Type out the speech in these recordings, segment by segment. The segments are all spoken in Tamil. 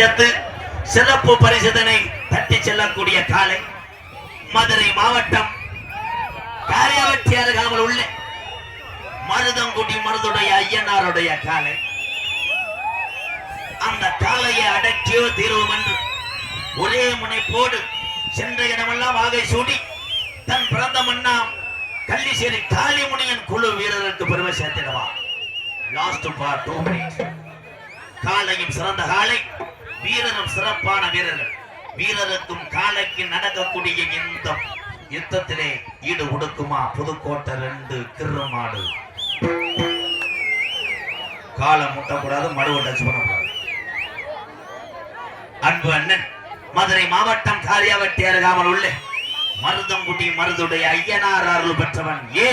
சேர்த்து சிறப்பு பரிசுதனை தட்டி செல்லக்கூடிய காலை மதுரை மாவட்டம் காரியாவட்டி அருகாமல் உள்ள மருதங்குடி மருதுடைய ஐயனாருடைய காலை. அந்த காலையை அடக்கியோ தீர்வோம் என்று ஒரே முனைப்போடு சென்ற இடமெல்லாம் வாகை சூடி தன் பிறந்த மண்ணாம் கள்ளிசேரி காளிமுனியின் குழு வீரருக்கு பெருமை சேர்த்திடவா. லாஸ்ட் பார்ட் டூ காலையும் சிறந்த காலை. வீரரும் சிறப்பான வீரர்கள். வீரருக்கும் காலைக்கு நடக்கக்கூடிய இந்த யுத்தத்திலே ஈடு உடுக்குமா? புதுக்கோட்டை ரெண்டு கிருமாடு காலை முட்டக்கூடாது மடுவை டச் பண்ணக்கூடாது. அன்பு அண்ணன் மதுரை மாவட்டம் காரியாவட்டி அருகாமல் உள்ள. மருதங்குடி மருதுடைய ஐயனார் அருள் பெற்றவன் ஏ.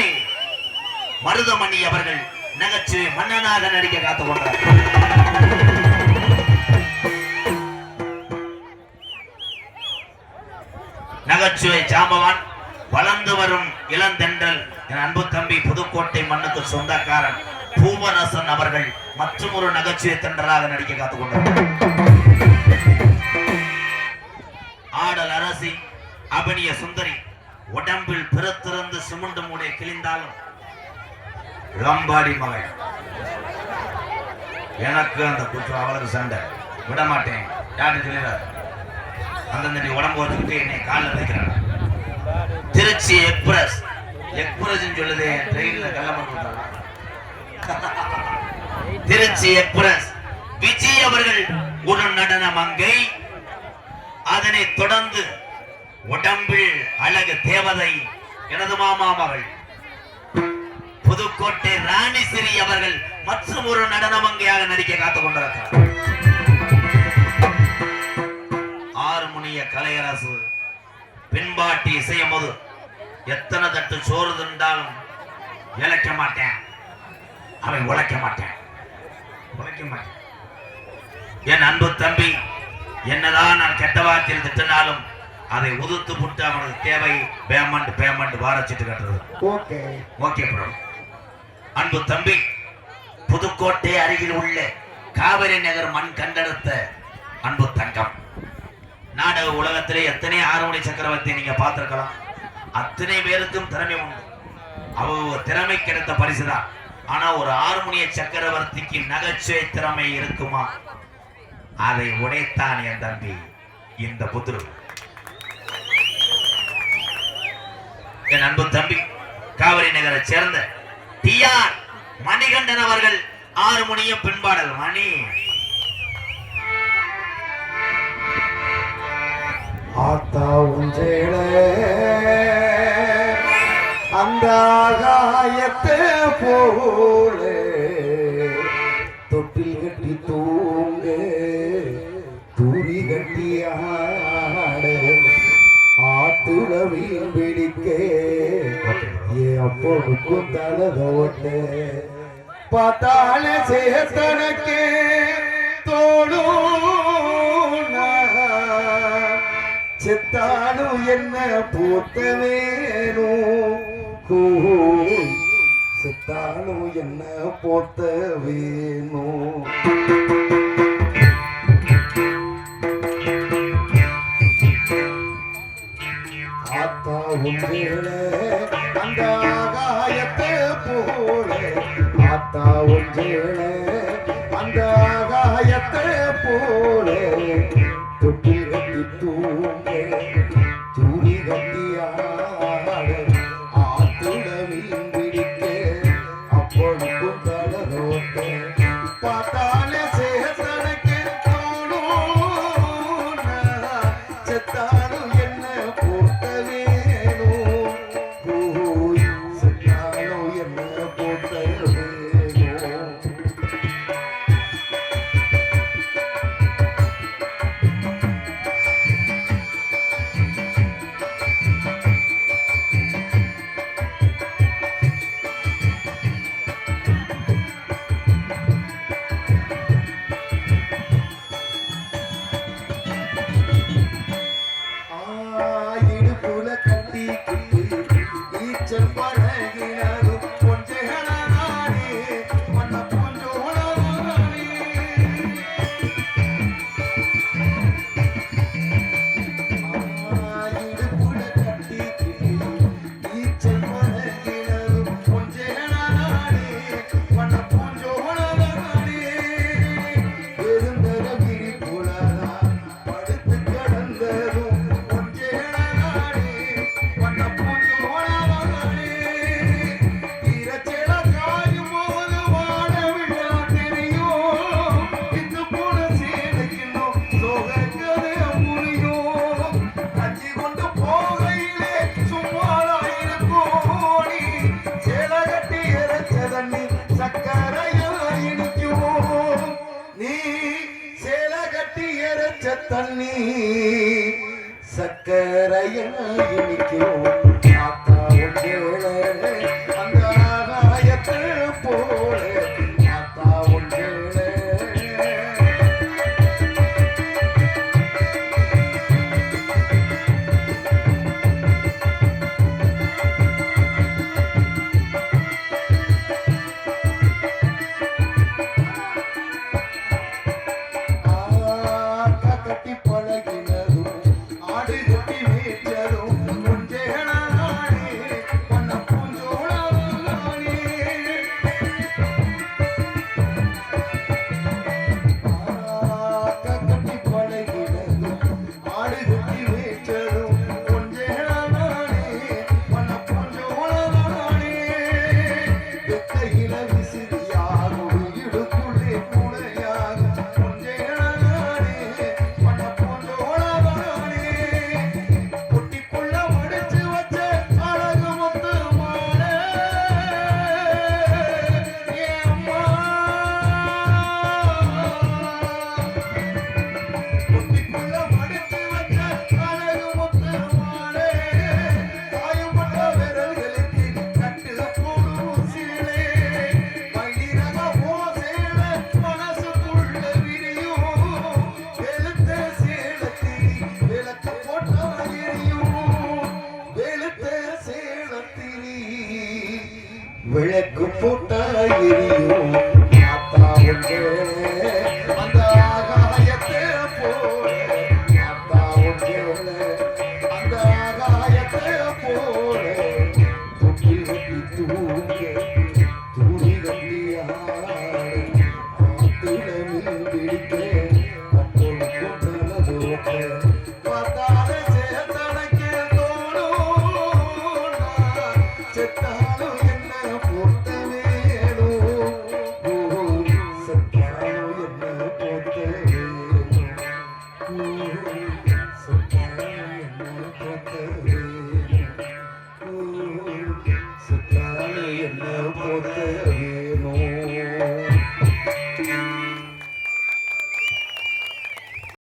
மருதமணி அவர்கள் நகைச்சுவை மன்னனாக நடிக்க காத்துக் கொண்டார். நகைச்சுவை ஜாம்பவான் வளர்ந்து வரும் இளந்தென்றல் என் அன்பு தம்பி புதுக்கோட்டை மண்ணுக்கு சொந்தக்காரன் பூவரசன் அவர்கள் மற்றும் ஒரு நகைச்சுவை தென்றலாக நடிக்க காத்துக்கொண்டார் ஆடல் அரசி அபினிய சுந்தரி உடம்பில் பிறத்திறந்து சிமுண்டு மூடை கிழிந்தாலும் லம்பாடி மகள். எனக்கு அந்த குற்றம் அவளுக்கு சண்டை. விட மாட்டேன் யாரும் சொல்லிடாரு அந்தந்த உடம்பு வச்சுக்கிட்டு என்னை காலில் வைக்கிறாங்க திருச்சி எக்ஸ்பிரஸ். எக்ஸ்பிரஸ் சொல்லுது ட்ரெயின்ல கள்ளமன் கொடுத்தாங்க திருச்சி எக்ஸ்பிரஸ். விஜய் அவர்கள் உடன் நடன மங்கை. அதனை தொடர்ந்து உடம்பில் அழகு தேவதை எனது மாமா மகள். புதுக்கோட்டை ராணி சிறி அவர்கள் மற்றும் ஒரு நடன மங்கையாக நடிக்க காத்துக் கொண்டிருக்கிறார். ஆறுமுனிய கலையரசு. பின்பாட்டி இசையும் போது எத்தனை தட்டு சோறு தின்றாலும் இழைக்க மாட்டேன். அவன் உழைக்க மாட்டேன். உழைக்க மாட்டேன். என் அன்பு தம்பி என்னதான் நான் கெட்ட வார்த்தையில் திட்டினாலும் அதை உதுத்து புட்டு அவனுக்கு தேவை பேமெண்ட் பேமெண்ட் வாரச்சிட்டு கட்டுறது. ஓகே. Okay bro. அன்பு தம்பி புதுக்கோட்டை அருகில் உள்ள காவிரி நகர் மண் கண்டெடுத்த அன்பு தங்கம். நாடக உலகத்திலே எத்தனை ஆறுமுடி சக்கரவர்த்தி நீங்க பார்த்திருக்கலாம்? அத்தனை பேருக்கும் திறமை உண்டு. அவ திறமை கிடைத்த பரிசுதான். ஆனா ஒரு ஆறுமுனிய சக்கரவர்த்திக்கு நகைச்சுவை திறமை இருக்குமா? அதை உடைத்தான் என் தம்பி இந்த புத்திரு என் அன்பு தம்பி காவிரி நகரை சேர்ந்த டிஆர் மணிகண்டன் அவர்கள் ஆறு மணியும் பின்பாடல். மணி. ஆத்தா உஞ்சேல அந்த ஆகாயத்தை போல. தொட்டில் கட்டி தூங்க தூரி கட்டி ஆட. ஆத்துல மீன் பிடிக்க ஏ அப்பனுக்கும் தலத பார்த்தாலே சேத்தனக்கே தோடும் செத்தாலும் என்ன போத்த வேணும் செத்தாலும் என்ன போத்த வேணும் ஆத்தா உண்டேல அந்த ஆகாயத்தை போல ஆத்தா உண்டேல தண்ணி சக்கரைய இனிக்கும்.